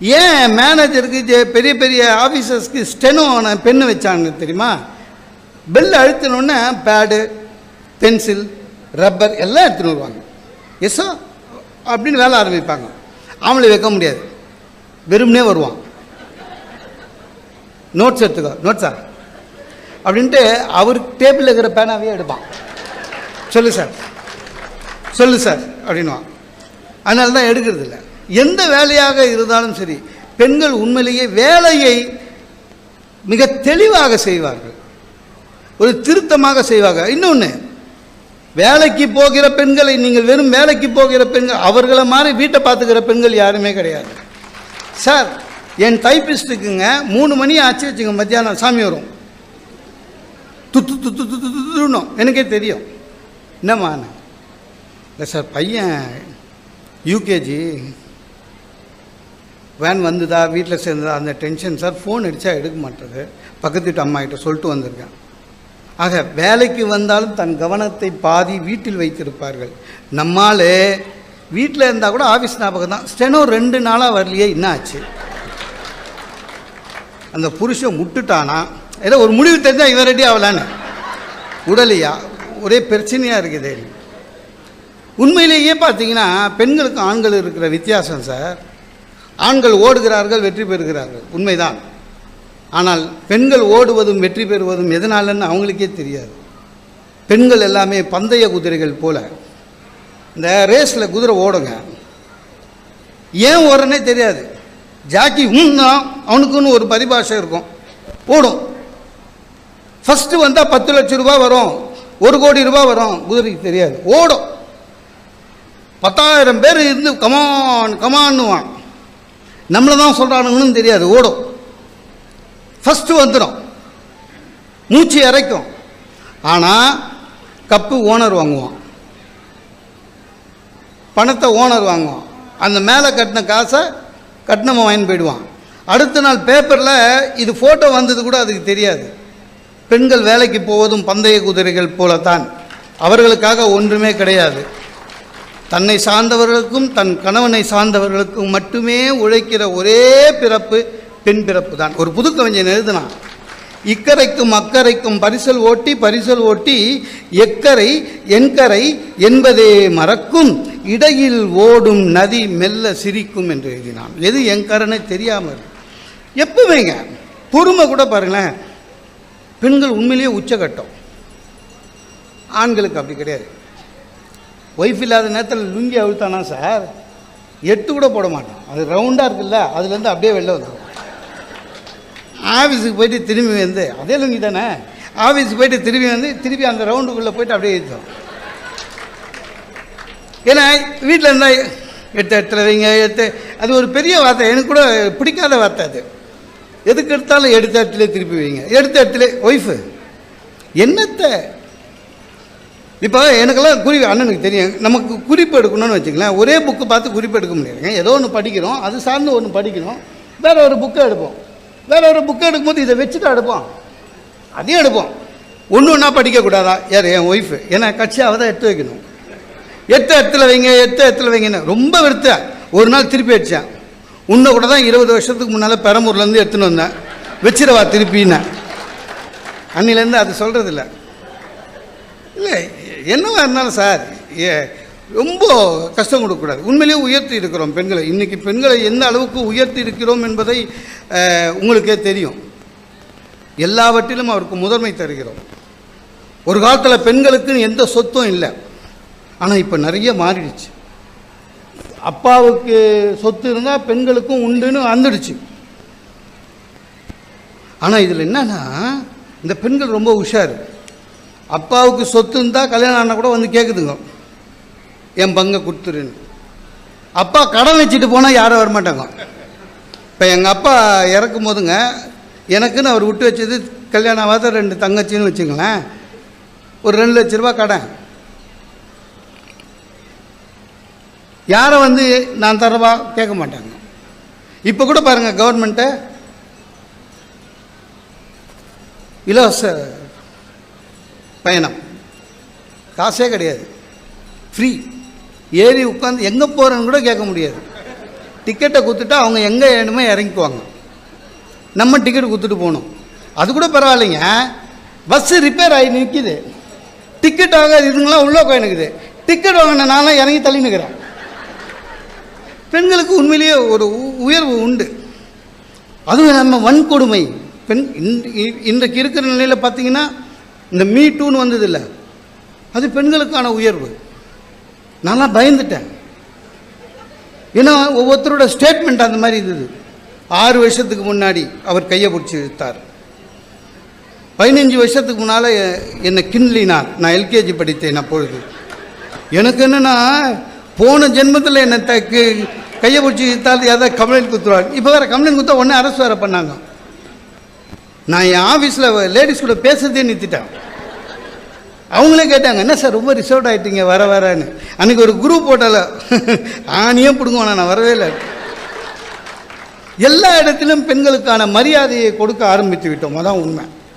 ஏன் மேனேஜருக்கு பெரிய பெரிய ஆஃபீஸர்ஸ்க்கு ஸ்டெனோன பென்னு வச்சாங்க தெரியுமா? பெல் அழுத்தினோடனே பேடு பென்சில் ரப்பர் எல்லாம் எடுத்துன்னு வருவாங்க. எஸ்ஸோ அப்படின்னு வேலை ஆரம்பிப்பாங்க. அவங்கள வைக்க முடியாது. வெறும்னே வருவான். நோட்ஸ் எடுத்துக்கோ. நோட்ஸா அப்படின்ட்டு அவர் டேபிளில் இருக்கிற பேனாவே எடுப்பான். சொல்லு சார் சொல்லு சார் அப்படின்வான் அதனால தான் எடுக்கிறது இல்லை எந்த வேலையாக இருந்தாலும் சரி பெண்கள் உண்மையிலேயே வேலையை மிக தெளிவாக செய்வார்கள். ஒரு திருத்தமாக செய்வாங்க. இன்னொன்று வேலைக்கு போகிற பெண்களை நீங்கள் வெறும் வேலைக்கு போகிற பெண்கள் அவர்களை மாதிரி வீட்டை பார்த்துக்கிற பெண்கள் யாருமே கிடையாது. சார் என் டைப்பிஸ்ட்டுக்குங்க மூணு மணி ஆச்சு வச்சுங்க மத்தியானம் சாமி வரும். துத்து துத்து துத்து துத்துணும் எனக்கே தெரியும். என்னம்மா இல்லை சார் பையன் யூகேஜி வேன் வந்துதா வீட்டில் சேர்ந்ததா அந்த டென்ஷன் சார் ஃபோன் அடித்தா எடுக்க மாட்டேது. பக்கத்து வீட்டு அம்மா கிட்ட சொல்லிட்டு வந்திருக்கேன். ஆக வேலைக்கு வந்தாலும் தன் கவனத்தை பாதி வீட்டில் வைத்திருப்பார்கள். நம்மால் வீட்டில் இருந்தால் கூட ஆஃபீஸ் ஞாபகம் தான். ஸ்டெனோ ரெண்டு நாளாக வரலையே என்ன ஆச்சு? அந்த புருஷன் முட்டுட்டானா? ஏதோ ஒரு முடிவு தெரிஞ்சால் இவன் ரெடி ஆகலான்னு. உடலையா? ஒரே பிரச்சனையாக இருக்குது. உண்மையிலேயே பார்த்தீங்கன்னா பெண்களுக்கு ஆண்கள் இருக்கிற வித்தியாசம் சார் ஆண்கள் ஓடுகிறார்கள் வெற்றி பெறுகிறார்கள். உண்மைதான். ஆனால் பெண்கள் ஓடுவதும் வெற்றி பெறுவதும் எதனாலன்னு அவங்களுக்கே தெரியாது. பெண்கள் எல்லாமே பந்தய குதிரைகள் போல. இந்த ரேஸில் குதிரை ஓடுங்க. ஏன் ஓடுறனே தெரியாது. ஜாக்கி உன்னா அவனுக்குன்னு ஒரு பரிபாஷை இருக்கும். ஓடும். ஃபஸ்ட்டு வந்தால் பத்து லட்சம் ரூபா வரும். ஒரு கோடி ரூபா வரும். குதிரைக்கு தெரியாது. ஓடும். பத்தாயிரம் பேர் இருந்து கமான் கமான்னுவான் நம்மளை தான் சொல்கிறானுங்கன்னு தெரியாது ஓடும். ஃபஸ்ட்டு வந்துடும் மூச்சு இறைக்கும் ஆனால் கப்பு ஓனர் வாங்குவான். பணத்தை ஓனர் வாங்குவான். அந்த மேலே கட்டின காசை கட்டணமாக வாங்கி போயிடுவான். அடுத்த நாள் பேப்பரில் இது ஃபோட்டோ வந்தது கூட அதுக்கு தெரியாது. பெண்கள் வேலைக்கு போவதும் பந்தய குதிரைகள் போலத்தான். அவர்களுக்காக ஒன்றுமே கிடையாது. தன்னை சார்ந்தவர்களுக்கும் தன் கணவனை சார்ந்தவர்களுக்கும் மட்டுமே உழைக்கிற ஒரே பிறப்பு பெண் பிறப்பு தான். ஒரு புது கவிஞன் எழுதுனான். இக்கரைக்கும் அக்கரைக்கும் பரிசல் ஓட்டி பரிசல் ஓட்டி எக்கரை என்கரை என்பதே மறக்கும் இடையில் ஓடும் நதி மெல்ல சிரிக்கும் என்று எழுதினான். எது என்கரைன்னு தெரியாமல் எப்பவுமேங்க பொறுமை கூட பாருங்களேன். பெண்கள் உண்மையிலேயே உச்சகட்டம். ஆண்களுக்கு அப்படி கிடையாது. ஒய்ஃப் இல்லாத நேரத்தில் லுங்கி அழுத்தானா சார்? எட்டு கூட போட மாட்டான். அது ரவுண்டாக இருக்குல்ல அதுலேருந்து அப்படியே வெளில வந்துடும் ஆஃபீஸுக்கு போயிட்டு திரும்பி வந்து அதே லுங்கி தானே? ஆஃபீஸுக்கு போயிட்டு திரும்பி வந்து திருப்பி அந்த ரவுண்டுக்குள்ளே போயிட்டு அப்படியே எழுத்தோம் ஏன்னா வீட்டில் இருந்தால் எடுத்து இடத்துல வைங்க எடுத்து அது ஒரு பெரிய வார்த்தை. எனக்கு கூட பிடிக்காத வார்த்தை அது. எதுக்கு எடுத்தாலும் எடுத்த இடத்துல திருப்பி வைங்க. எடுத்த இடத்துல ஒய்ஃபு என்னத்தை இப்போ எனக்கெல்லாம் குறி அண்ணனுக்கு தெரியும். நமக்கு குறிப்பு எடுக்கணும்னு வச்சுக்கலாம் ஒரே புக்கு பார்த்து குறிப்பு எடுக்க முடியாதுங்க ஏதோ ஒன்று படிக்கிறோம். அது சார்ந்து ஒன்று படிக்கணும் வேற ஒரு புக்கை எடுப்போம். வேற ஒரு புக்கை எடுக்கும்போது இதை வச்சுட்டு எடுப்போம். அதையும் எடுப்போம். ஒன்று ஒன்றா படிக்கக்கூடாதா யார்? என் ஒய்ஃபு ஏன்னா கட்சியாக தான் எடுத்து வைக்கணும். எத்த இடத்துல வைங்க எத்த இடத்துல வைங்கன்னு ரொம்ப வெறுத்த. ஒரு நாள் திருப்பி அடித்தேன் உன்னை கூட தான் இருபது வருஷத்துக்கு முன்னால் பெரம்பூர்லேருந்து எடுத்துன்னு வந்தேன். வச்சிடவா திருப்பின்னு. அன்னிலேருந்து அது சொல்கிறதில்ல இல்லை என்னவா இருந்தாலும் சார் ஏ ரொம்ப கஷ்டம் கொடுக்கக்கூடாது. உண்மையிலேயே உயர்த்தி இருக்கிறோம் பெண்களை. இன்றைக்கி பெண்களை எந்த அளவுக்கு உயர்த்தி இருக்கிறோம் என்பதை உங்களுக்கே தெரியும். எல்லாவற்றிலும் அவருக்கு முதன்மை தருகிறோம். ஒரு காலத்தில் பெண்களுக்கு எந்த சொத்தும் இல்லை. ஆனால் இப்போ நிறைய மாறிடுச்சு. அப்பாவுக்கு சொத்து இருந்தால் பெண்களுக்கும் உண்டுன்னு வந்துடுச்சு. ஆனால் இதில் என்னன்னா இந்த பெண்கள் ரொம்ப உஷார். அப்பாவுக்கு சொத்து இருந்தால் கல்யாணம் ஆனால் கூட வந்து கேட்குதுங்க என் பங்கை கொடுத்துருன்னு. அப்பா கடன் வச்சுட்டு போனால் யாரும் வரமாட்டாங்க. இப்போ எங்கள் அப்பா இறக்கும் போதுங்க எனக்குன்னு அவர் விட்டு வச்சது கல்யாணம் ஆகாத ரெண்டு தங்கச்சின்னு வச்சுங்களேன். ஒரு ரெண்டு லட்ச ரூபா கடன். யாரை வந்து நான் தரவா? கேட்க மாட்டாங்க. இப்போ கூட பாருங்கள் கவர்மெண்ட்டை இலவச பயணம். காசே கிடையாது. ஃப்ரீ ஏறி உட்காந்து எங்கே போகிறேன்னு கூட கேட்க முடியாது. டிக்கெட்டை கொடுத்துட்டா அவங்க எங்கே வேணுமோ இறங்கிக்குவாங்க. நம்ம டிக்கெட் கொடுத்துட்டு போகணும். அது கூட பரவாயில்லைங்க. பஸ்ஸு ரிப்பேர் ஆகி நிற்கிது டிக்கெட் ஆக இதுங்களாம் உள்ளே போயினுக்குது டிக்கெட் வாங்கின நான்லாம் இறங்கி தள்ளி நிற்கிறேன் பெண்களுக்கு உண்மையிலேயே ஒரு உ- உயர்வு உண்டு. அதுவும் நம்ம வன்கொடுமை. பெண் இன்- இன்றைக்கு இருக்கிற நிலையில் பார்த்தீங்கன்னா இந்த மீ டூன்னு வந்ததில்ல. அது பெண்களுக்கான உயர்வு. நான்லாம் பயந்துட்டேன். ஏன்னா ஒவ்வொருத்தரோட ஸ்டேட்மெண்ட் அந்த மாதிரி இருந்தது. ஆறு வருஷத்துக்கு முன்னாடி அவர் கையை பிடிச்சி இழுத்தார். பதினஞ்சு வருஷத்துக்கு முன்னால் என்னை கிண்லினார் நான் எல்கேஜி படித்தேன் அப்பொழுது. எனக்கு என்னென்னா போன ஜென்மத்தில் என்னை த கையை பிடிச்சி இழுத்தால் ஏதாவது கம்ப்ளைண்ட் கொடுத்துருவாங்க. இப்போ வேறு கம்ப்ளைண்ட் கொடுத்தா உடனே அரசு வேறு பண்ணாங்க. நான் என் ஆஃபீஸில் லேடிஸ் கூட பேசுறதே நிறுத்திட்டேன். அவங்களே கேட்டாங்க என்ன சார் ரொம்ப ரிசர்வ் ஆகிட்டீங்க வர வரன்னு. அன்றைக்கி ஒரு குரூப் போட்டால ஆணியே பிடுங்குவானா நான் வரவே இல்லை. எல்லா இடத்திலும் பெண்களுக்கான மரியாதையை கொடுக்க ஆரம்பித்து விட்டோம். அதான் உண்மை.